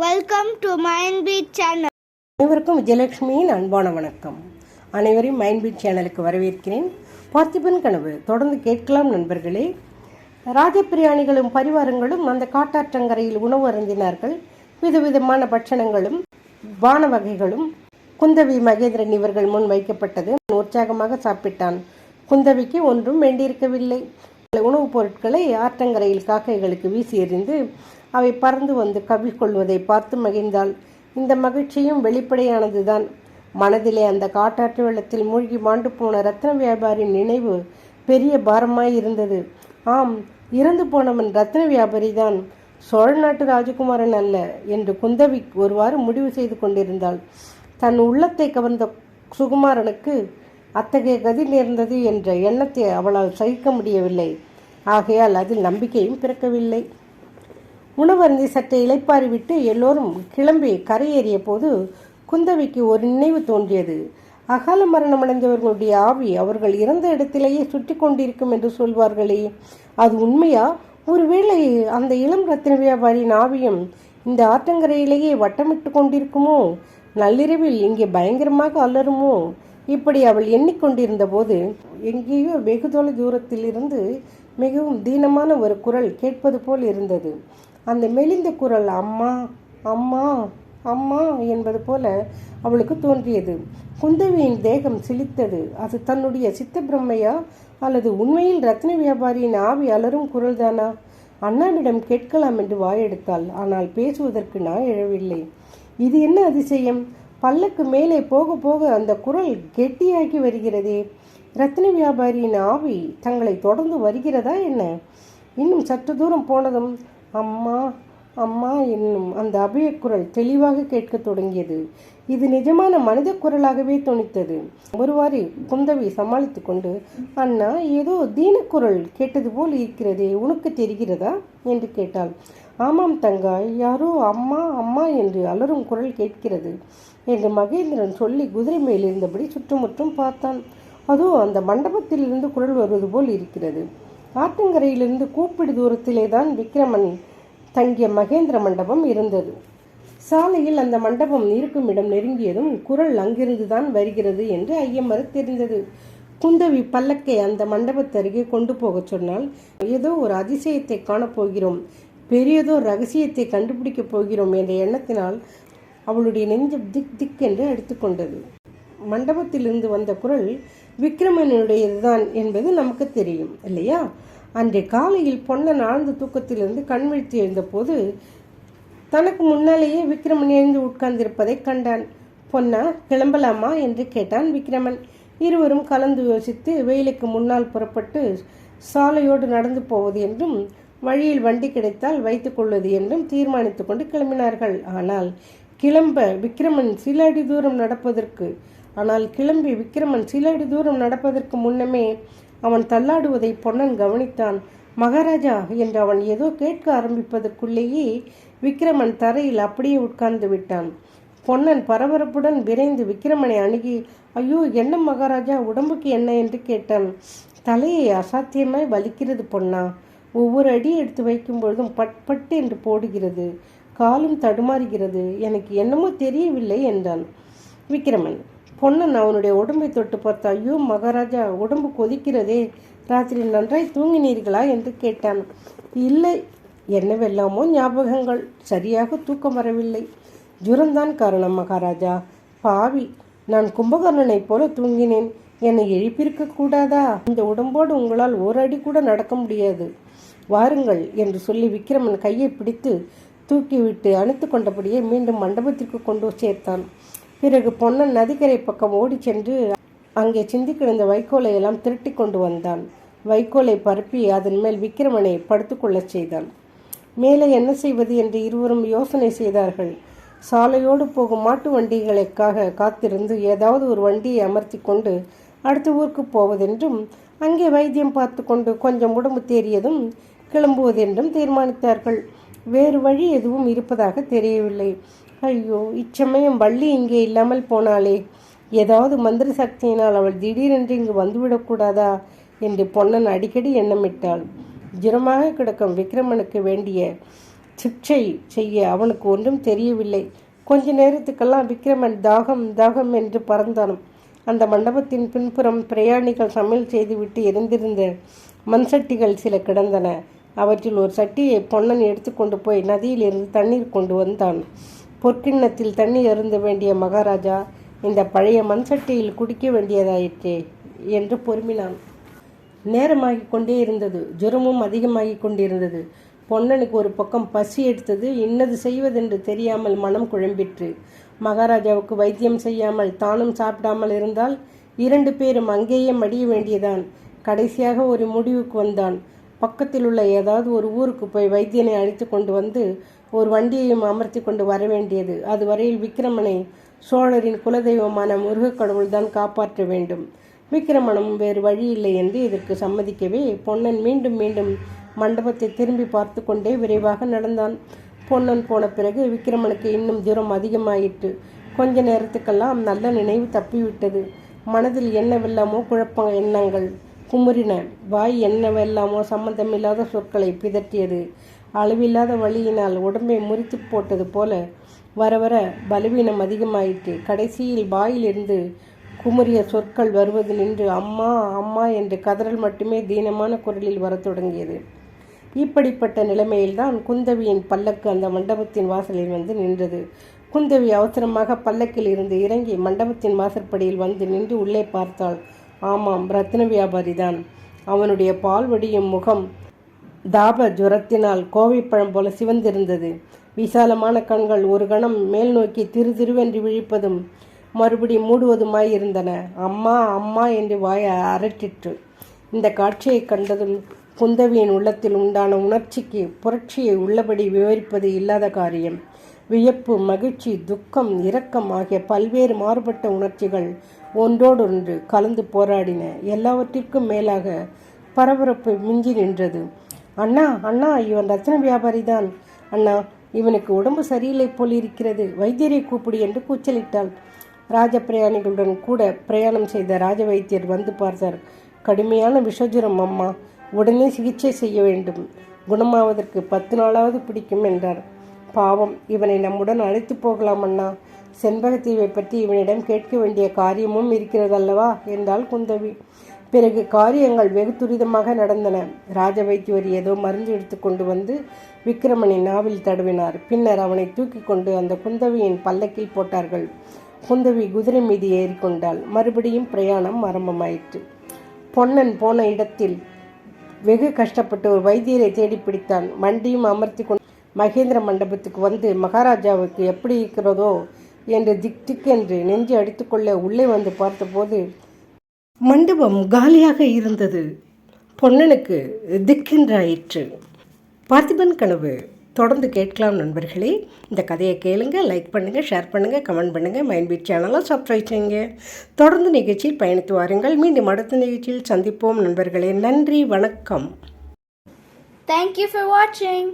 Welcome to Mind Beat channel அனைவருக்கும் விஜயலட்சுமியின் அன்பான வணக்கம். அனைவரையும் மைண்ட் பீட் சேனலுக்கு வரவேற்கிறேன். பார்த்திபன் கனவு தொடர்ந்து கேட்கலாம் நண்பர்களே. ராஜபிரியாணிகளும் பரிவாரங்களும் அந்த காட்டாற்றங்கரையில் உணவு அருந்தினார்கள். விதவிதமான பட்சணங்களும் பான வகைகளும். குந்தவி மகேந்திரன் இவர்கள் முன் வைக்கப்பட்டது. உற்சாகமாக சாப்பிட்டான். குந்தவிக்கு ஒன்றும் வேண்டியிருக்கவில்லை. உணவுப் பொருட்களை ஆற்றங்கரையில் காக்கைகளுக்கு வீசி எறிந்து அவை பறந்து வந்து கவிக்கொள்வதை பார்த்து மகிழ்ந்தாள். இந்த மகிழ்ச்சியும் வெளிப்படையானதுதான். மனதிலே அந்த காட்டாற்று வெள்ளத்தில் மூழ்கி மாண்டு போன ரத்ன வியாபாரியின் நினைவு பெரிய பாரமாய் இருந்தது. ஆம் இறந்து போனவன் ரத்ன வியாபாரி தான் சோழ நாட்டு ராஜகுமாரன் அல்ல என்று குந்தவி ஒருவாறு முடிவு செய்து கொண்டிருந்தாள். தன் உள்ளத்தை கவர்ந்த சுகுமாரனுக்கு அத்தகைய கதி நேர்ந்தது என்ற எண்ணத்தை அவளால் சகிக்க முடியவில்லை. ஆகையால் அதில் நம்பிக்கையும் பிறக்கவில்லை. உணவருந்தி சற்று இளைப்பாரி விட்டு எல்லோரும் கிளம்பி கரையேறிய போது குந்தவிக்கு ஒரு நினைவு தோன்றியது. அகால மரணமடைந்தவர்களுடைய ஆவி அவர்கள் இறந்த இடத்திலேயே சுற்றி கொண்டிருக்கும் என்று சொல்வார்களே. அது உண்மையா? ஒருவேளை அந்த இளம் ரத்தின வியாபாரியின் ஆவியும் இந்த ஆற்றங்கரையிலேயே வட்டமிட்டு கொண்டிருக்குமோ? நள்ளிரவில் இங்கே பயங்கரமாக அலருமோ இப்படி அவள் எண்ணிக்கொண்டிருந்த போது எங்கேயோ வெகு தொலை தூரத்தில் இருந்து மிகவும் தீனமான ஒரு குரல் கேட்பது போல் இருந்தது. அந்த மெலிந்த குரல் அம்மா அம்மா அம்மா என்பது போல அவளுக்கு தோன்றியது. குந்தவியின் தேகம் சிலித்தது. அது தன்னுடைய சித்த பிரம்மையா அல்லது உண்மையில் ரத்ன வியாபாரியின் ஆவி அலரும் குரல்தானா? அண்ணாவிடம் கேட்கலாம் என்று வாயெடுத்தாள். ஆனால் பேசுவதற்கு நான் எழவில்லை. இது என்ன அதிசயம்? பல்லக்கு மேலே போக போக அந்த குரல் கெட்டியாகி வருகிறதே. ரத்ன வியாபாரியின் ஆவி தங்களை தொடர்ந்து வருகிறதா என்ன? இன்னும் சற்று தூரம் போனதும் அம்மா அம்மா என்னும் அந்த அபயக்குரல் தெளிவாக கேட்கத் தொடங்கியது. இது நிஜமான மனித குரலாகவே துணித்தது ஒருவாறு குந்தவி சமாளித்து கொண்டு அண்ணா ஏதோ தீனக்குரல் கேட்டது போல் இருக்கிறதே உனக்கு தெரிகிறதா? என்று கேட்டாள். ஆமாம் தங்காய் யாரோ அம்மா அம்மா என்று அலறும் குரல் கேட்கிறது என்று மகேந்திரன் சொல்லி குதிரை மேல் இருந்தபடி சுற்றுமுற்றும் பார்த்தான். அதோ அந்த மண்டபத்திலிருந்து குரல் வருவது போல் இருக்கிறது. ஆற்றங்கரையிலிருந்து கூப்பிடு தூரத்திலே தான் விக்ரமன் தங்கிய மகேந்திர மண்டபம் இருந்தது. சாலையில் அந்த மண்டபம் இருக்கும் இடம் நெருங்கியதும் குரல் அங்கிருந்து தான் வருகிறது என்று ஐயம்மறு தெரிந்தது. குந்தவி பல்லக்கை அந்த மண்டபத்தருகே கொண்டு போகச் சொன்னால் ஏதோ ஒரு அதிசயத்தை காணப்போகிறோம் பெரியதோ ரகசியத்தை கண்டுபிடிக்கப் போகிறோம் என்ற எண்ணத்தினால் அவளுடைய நெஞ்சம் திக் திக் என்று அடித்துக்கொண்டது மண்டபத்திலிருந்து வந்த குரல் விக்ரமனுடையதுதான் என்பது நமக்கு தெரியும் இல்லையா? அன்றைய காலையில் பொன்னன் ஆழ்ந்த தூக்கத்திலிருந்து கண்விழித்து எழுந்தபோது தனக்கு முன்னாலேயே விக்ரமன் எழுந்து உட்கார்ந்திருப்பதை கண்டான். பொன்னா கிளம்பலாமா? என்று கேட்டான் விக்ரமன். இருவரும் கலந்து யோசித்து வெயிலுக்கு முன்னால் புறப்பட்டு சாலையோடு நடந்து போவது என்றும் வழியில் வண்டி கிடைத்தால் வைத்துக் கொள்வது என்றும் தீர்மானித்துக்கொண்டு கிளம்பினார்கள். ஆனால் கிளம்ப விக்ரமன் சில அடி தூரம் நடப்பதற்கு ஆனால் கிளம்பி விக்ரமன் சில அடி தூரம் நடப்பதற்கு முன்னமே அவன் தள்ளாடுவதை பொன்னன் கவனித்தான். மகாராஜா என்று அவன் ஏதோ கேட்க ஆரம்பிப்பதற்குள்ளேயே விக்ரமன் தரையில் அப்படியே உட்கார்ந்து விட்டான். பொன்னன் பரபரப்புடன் விரைந்து விக்ரமனை அணுகி ஐயோ என்ன மகாராஜா உடம்புக்கு என்ன? என்று கேட்டான். தலையை அசாத்தியமாய் வலிக்கிறது பொன்னா. ஒவ்வொரு அடி எடுத்து வைக்கும் பொழுதும் பட் பட் என்று போடுகிறது. காலும் தடுமாறுகிறது. எனக்கு என்னமோ தெரியவில்லை என்றான் விக்ரமன் பொண்ணன் அவனுடைய உடம்பை தொட்டு பார்த்து ஐயோ மகாராஜா உடம்பு கொதிக்கிறதே. ராத்திரி நன்றாய் தூங்கினீர்களா? என்று கேட்டான். இல்லை என்னவெல்லாமோ ஞாபகங்கள். சரியாக தூக்கம் வரவில்லை. ஜுரம்தான் காரணம் மகாராஜா. பாவி நான் கும்பகர்ணனைப் போல தூங்கினேன். என்னை எழுப்பியிருக்க கூடாதா? இந்த உடம்போடு உங்களால் ஒரு அடி கூட நடக்க முடியாது. வாருங்கள் என்று சொல்லி விக்ரமன் கையை பிடித்து தூக்கிவிட்டு அணைத்து கொண்டபடியே மீண்டும் மண்டபத்திற்கு கொண்டு சேர்த்தான். பிறகு பொன்னன் நதிக்கரை பக்கம் ஓடிச் சென்று அங்கே சிந்தி கிடந்த வைக்கோலை எல்லாம் திருட்டி கொண்டு வந்தான். வைக்கோலை பரப்பி அதன் மேல் விக்ரமனை படுத்துக்கொள்ளச் செய்தான். மேலே என்ன செய்வது என்று இருவரும் யோசனை செய்தார்கள். சாலையோடு போகும் மாட்டு வண்டிகளுக்காக காத்திருந்து ஏதாவது ஒரு வண்டியை அமர்த்தி கொண்டு அடுத்த ஊருக்கு போவதென்றும் அங்கே வைத்தியம் பார்த்து கொண்டு கொஞ்சம் உடம்பு தேறியதும் கிளம்புவதென்றும் தீர்மானித்தார்கள். வேறு வழி எதுவும் இருப்பதாக தெரியவில்லை. ஐயோ இச்சமயம் வள்ளி இங்கே இல்லாமல் போனாளே. ஏதாவது மந்திர சக்தியினால் அவள் திடீரென்று இங்கு வந்துவிடக்கூடாதா என்று பொன்னன் அடிக்கடி எண்ணமிட்டாள். ஜுரமாக கிடக்கும் விக்ரமனுக்கு வேண்டிய சிக்ஷை செய்ய அவனுக்கு ஒன்றும் தெரியவில்லை. கொஞ்ச நேரத்துக்கெல்லாம் விக்ரமன் தாகம் தாகம் என்று பறந்தான் அந்த மண்டபத்தின் பின்புறம் பிரயாணிகள் சமையல் செய்துவிட்டு எரிந்திருந்த மண்சட்டிகள் சில கிடந்தன. அவற்றில் ஒரு சட்டியை பொன்னன் எடுத்துக்கொண்டு போய் நதியிலிருந்து தண்ணீர் கொண்டு வந்தான். பொற்கிண்ணத்தில் தண்ணி அருந்த வேண்டிய மகாராஜா இந்த பழைய மண்சட்டியில் குடிக்க வேண்டியதாயிற்றே என்று பொறுமினான். நேரமாகிக் கொண்டே இருந்தது. ஜுரமும் அதிகமாகிக் கொண்டிருந்தது. பொன்னனுக்கு ஒரு பக்கம் பசி எடுத்தது. இன்னது செய்வதென்று தெரியாமல் மனம் குழம்பிற்று. மகாராஜாவுக்கு வைத்தியம் செய்யாமல் தானும் சாப்பிடாமல் இருந்தால் இரண்டு பேரும் அங்கேயே மடிய வேண்டியதான். கடைசியாக ஒரு முடிவுக்கு வந்தான். பக்கத்தில் உள்ள ஏதாவது ஒரு ஊருக்கு போய் வைத்தியனை அழைத்து கொண்டு வந்து ஒரு வண்டியையும் அமர்த்தி கொண்டு வர வேண்டியது அதுவரையில் விக்கிரமனை சோழரின் குலதெய்வமான முருகக் கடவுள்தான் காப்பாற்ற வேண்டும். விக்கிரமனும் வேறு வழி இல்லை என்று இதற்கு சம்மதிக்கவே பொன்னன் மீண்டும் மீண்டும் மண்டபத்தை திரும்பி பார்த்து கொண்டே விரைவாக நடந்தான். பொன்னன் போன பிறகு விக்கிரமனுக்கு இன்னும் தூரம் அதிகமாயிற்று. கொஞ்ச நேரத்துக்கெல்லாம் நல்ல நினைவு தப்பிவிட்டது. மனதில் என்னவெல்லாமோ குழப்ப எண்ணங்கள் குமுறின. வாய் என்னவெல்லாமோ சம்பந்தமில்லாத சொற்களை பிதற்றியது. அளவில்லாத வழியினால் உடம்பை முறித்து போட்டது போல வர வர பலவீனம் அதிகமாயிற்று. கடைசியில் வாயிலிருந்து குமரிய சொற்கள் வருவது நின்று அம்மா அம்மா என்று கதறல் மட்டுமே தீனமான குரலில் வரத் தொடங்கியது. இப்படிப்பட்ட நிலைமையில்தான் குந்தவியின் பல்லக்கு அந்த மண்டபத்தின் வாசலில் வந்து நின்றது. குந்தவி அவசரமாக பல்லக்கில் இருந்து இறங்கி மண்டபத்தின் வாசற்படியில் வந்து நின்று உள்ளே பார்த்தாள். ஆமாம் ரத்ன வியாபாரிதான். அவனுடைய பால் வடியும் முகம் தாப ஜுரத்தினால் கோவைப்பழம் போல சிவந்திருந்தது. விசாலமான கண்கள் ஒரு கணம் மேல் நோக்கி திரு திருவென்று விழிப்பதும் மறுபடி மூடுவதுமாயிருந்தன. அம்மா அம்மா என்று வாய அரட்டிற்று. இந்த காட்சியை கண்டதும் குந்தவியின் உள்ளத்தில் உண்டான உணர்ச்சிக்கு புரட்சியை உள்ளபடி விவரிப்பது இல்லாத காரியம். வியப்பு மகிழ்ச்சி துக்கம் இரக்கம் ஆகிய பல்வேறு மாறுபட்ட உணர்ச்சிகள் ஒன்றோடொன்று கலந்து போராடின. எல்லாவற்றிற்கும் மேலாக பரபரப்பு மிஞ்சி நின்றது. அண்ணா அண்ணா இவன் ரத்ன வியாபாரிதான். அண்ணா இவனுக்கு உடம்பு சரியில்லை போல் இருக்கிறது. வைத்தியரை கூப்பிடு என்று கூச்சலிட்டாள். ராஜ பிரயாணிகளுடன் கூட பிரயாணம் செய்த ராஜ வைத்தியர் வந்து பார்த்தார். கடுமையான விஷஜுரம் அம்மா. உடனே சிகிச்சை செய்ய வேண்டும். குணமாவதற்கு பத்து நாளாவது பிடிக்கும் என்றார். பாவம். இவனை நம்முடன் அழைத்து போகலாம் அண்ணா. செண்பகத்தீவை பற்றி இவனிடம் கேட்க வேண்டிய காரியமும் இருக்கிறதல்லவா? என்றாள் குந்தவி. பிறகு காரியங்கள் வெகு துரிதமாக நடந்தன. ராஜ வைத்தியர் ஏதோ மருந்து எடுத்து கொண்டு வந்து விக்கிரமனின் நாவில் தடவினார். பின்னர் அவனை தூக்கி கொண்டு அந்த குந்தவியின் பல்லக்கில் போட்டார்கள். குந்தவி குதிரை மீது ஏறிக்கொண்டாள். மறுபடியும் பிரயாணம் ஆரம்பமாயிற்று. பொன்னன் போன இடத்தில் வெகு கஷ்டப்பட்டு ஒரு வைத்தியரை தேடி பிடித்தான். மண்டியும் அமர்த்தி கொண்டு மகேந்திர மண்டபத்துக்கு வந்து மகாராஜாவுக்கு எப்படி இருக்கிறதோ? என்று திக் திக் என்று நெஞ்சு அடித்துக்கொள்ள உள்ளே வந்து பார்த்தபோது மண்டபம் காலியாக இருந்தது. பொன்னனுக்கு திக்கென்றாயிற்று. பார்த்திபன் கனவு தொடர்ந்து கேட்கலாம் நண்பர்களே. இந்த கதையை கேளுங்க லைக் பண்ணுங்கள் ஷேர் பண்ணுங்கள் கமெண்ட் பண்ணுங்கள் மைண்ட் பீட் சேனலை சப்ஸ்கிரைப் செய்யுங்க. தொடர்ந்து நிகழ்ச்சியில் பயணித்து வாருங்கள். மீண்டும் அடுத்த நிகழ்ச்சியில் சந்திப்போம் நண்பர்களே. நன்றி வணக்கம். தேங்க்யூ ஃபார் வாட்சிங்.